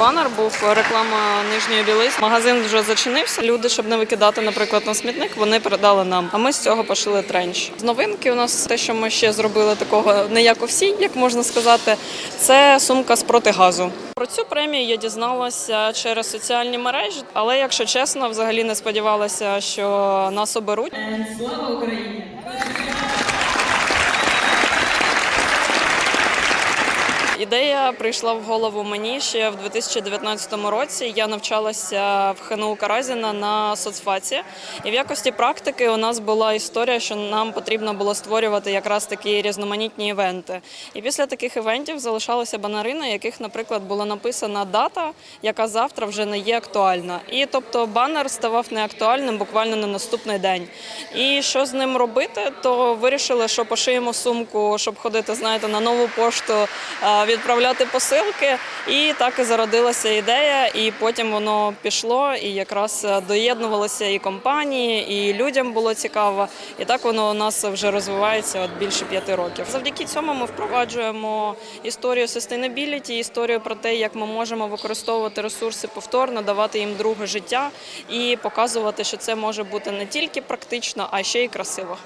Банер був реклама нижньої білизни. Магазин вже зачинився. Люди, щоб не викидати, наприклад, на смітник, вони передали нам. А ми з цього пошили тренч. З новинки у нас те, що ми ще зробили такого не як у всі, як можна сказати, це сумка з протигазу. Про цю премію я дізналася через соціальні мережі, але якщо чесно, взагалі не сподівалася, що нас оберуть. Слава Україні! Ідея прийшла в голову мені ще в 2019 році. Я навчалася в ХНУ Каразіна на соцфаці, і в якості практики у нас була історія, що нам потрібно було створювати якраз такі різноманітні івенти. І після таких івентів залишалися банери, на яких, наприклад, була написана дата, яка завтра вже не є актуальна. І тобто банер ставав неактуальним буквально на наступний день. І що з ним робити, то вирішили, що пошиємо сумку, щоб ходити, знаєте, на нову пошту, відправляти посилки. І так і зародилася ідея, і потім воно пішло, і якраз доєднувалися і компанії, і людям було цікаво. І так воно у нас вже розвивається от більше п'яти років. Завдяки цьому ми впроваджуємо історію sustainability, історію про те, як ми можемо використовувати ресурси повторно, давати їм друге життя і показувати, що це може бути не тільки практично, а ще й красиво.